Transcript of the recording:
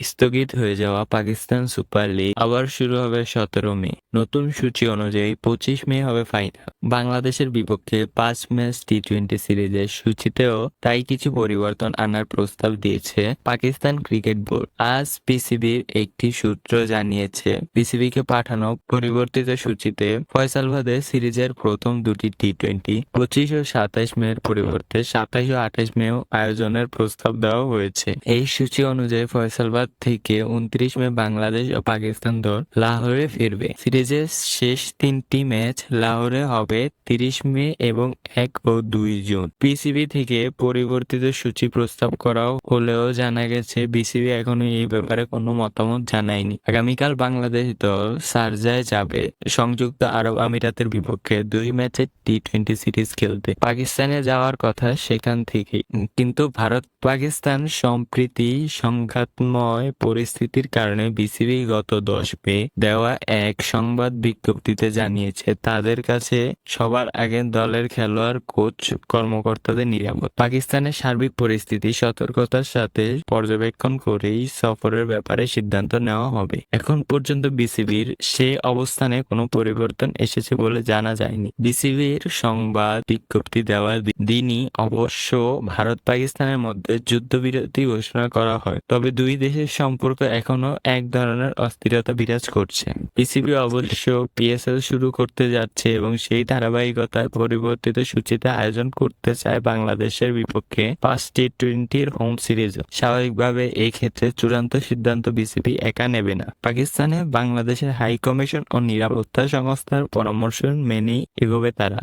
স্থগিত হয়ে যাওয়া পাকিস্তান সুপার লিগ আবার শুরু হবে সতেরো মে। নতুন সূচি অনুযায়ী পঁচিশ মে হবে ফাইনাল বাংলাদেশের বিপক্ষে পাঁচ ম্যাচ টি টোয়েন্টি সিরিজের সূচিতেও তাই কিছু পরিবর্তন আনার প্রস্তাব দিয়েছে পাকিস্তান ক্রিকেট বোর্ড। আজ পিসিবির একটি সূত্র জানিয়েছে, পিসিবিকে পাঠানো পরিবর্তিত সূচিতে ফয়সালবাদে সিরিজের প্রথম দুটি টি টোয়েন্টি পঁচিশ ও সাতাশ মে এর পরিবর্তে সাতাশ ও আঠাশ মেও আয়োজনের প্রস্তাব দেওয়া হয়েছে। এই সূচি অনুযায়ী ফয়সালবাদ থেকে উনত্রিশ মে বাংলাদেশ ও পাকিস্তান দল লাহোরে ফিরবে। সিরিজের শেষ তিনটি ম্যাচ লাহোরে হবে তিরিশ মে এবং এক ও দুই জুন। পিসিবি থেকে পরিবর্তিত সূচি প্রস্তাব করাও হলেও জানা গেছে, বিসিবি এখনও এই ব্যাপারে কোনো মতামত জানায়নি। আগামীকাল বাংলাদেশ দল সারজায় যাবে। সংযুক্ত আরব আমিরাতের বিপক্ষে দুই ম্যাচের টি টোয়েন্টি সিরিজ খেলতে। পাকিস্তানে যাওয়ার কথা সেখান থেকেই। কিন্তু ভারত পাকিস্তান সম্প্রীতি সংঘাতময় পরিস্থিতির কারণে বিসিবি গত দশ মে দেওয়া এক সংবাদ বিজ্ঞপ্তিতে জানিয়েছে, তাদের কাছে সবার আগে দলের খেলোয়াড়, কোচ, কর্মকর্তাদের নিরাপদ। পাকিস্তানের সার্বিক পরিস্থিতি, সতর্কতার সাথে পর্যবেক্ষণ করেই সফরের ব্যাপারে সিদ্ধান্ত নেওয়া হবে। এখন পর্যন্ত বিসিবির সে অবস্থানে কোনো পরিবর্তন এসেছে বলে জানা যায়নি। বিসিবির সংবাদ বিজ্ঞপ্তি দেওয়ার দিনই অবশ্য ভারত পাকিস্তানের মধ্যে যুদ্ধবিরতি ঘোষণা করা হয়। তবে দুই দেশের সম্পর্ক এখনও এক ধরনের অস্থিরতা বিরাজ করছে। বিসিবি অবশ্য পিএসএল শুরু করতে যাচ্ছে এবং সেই ধারাবাহিকতায় পরিবর্তিত সূচিতে আয়োজন করতে চায় বাংলাদেশের বিপক্ষে পাঁচটি টোয়েন্টির হোম সিরিজ স্বাভাবিকভাবে এই ক্ষেত্রে চূড়ান্ত সিদ্ধান্ত বিসিবি একা নেবে না। পাকিস্তানে বাংলাদেশের হাই কমিশন ও নিরাপত্তা সংস্থার পরামর্শ মেনেই এগোবে তারা।